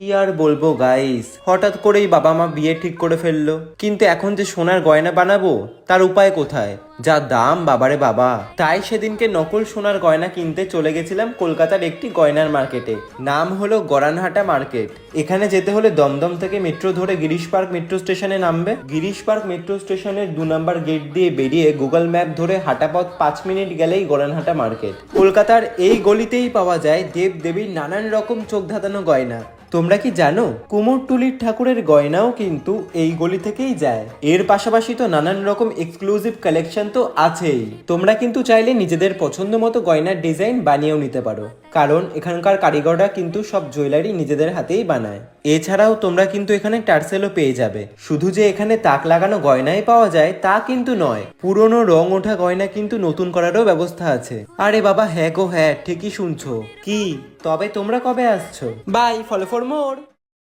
কি আর বলব গাইস হঠাৎ করেই বাবা মা বিয়ে ঠিক করে ফেলল। কিন্তু এখন যে সোনার গয়না বানাবো, তার উপায় কোথায়? যা দাম, বাবারে বাবা। তাই সেদিনকে নকল সোনার গয়না কিনতে চলে গেছিলাম কলকাতার একটি গয়নার মার্কেটে। নাম হলো গরানহাটা মার্কেট। এখানে যেতে হলে দমদম থেকে মেট্রো ধরে গিরিশ পার্ক মেট্রো স্টেশনে নামবে। গিরিশ পার্ক মেট্রো স্টেশনের দু নম্বর গেট দিয়ে বেরিয়ে গুগল ম্যাপ ধরে হাঁটাপথ পাঁচ মিনিট গেলেই গরানহাটা মার্কেট। কলকাতার এই গলিতেই পাওয়া যায় দেব দেবীর নানান রকম চোখ ধাঁধানো গয়না। তোমরা কি জানো কুমোরটুলির ঠাকুরের গয়নাও কিন্তু এই গলি থেকেই যায়। এর পাশাপাশি তো নানান রকম এক্সক্লুসিভ কালেকশন তো আছেই। তোমরা কিন্তু চাইলে নিজেদের পছন্দ মতো গয়নার ডিজাইন বানিয়েও নিতে পারো। কারণ এখানকার কারিগররা কিন্তু সব জুয়েলারি নিজেদের হাতেই বানায়। এছাড়াও তোমরা কিন্তু এখানে টার্সেলও পেয়ে যাবে। শুধু যে এখানে তাক লাগানো গয়নাই পাওয়া যায় তা কিন্তু নয়, পুরনো রং ওঠা গয়না কিন্তু নতুন করারও ব্যবস্থা আছে। আরে বাবা হ্যাঁ গো হ্যাঁ ঠিকই শুনছো। কি? তবে তোমরা কবে আসছো? By follow for more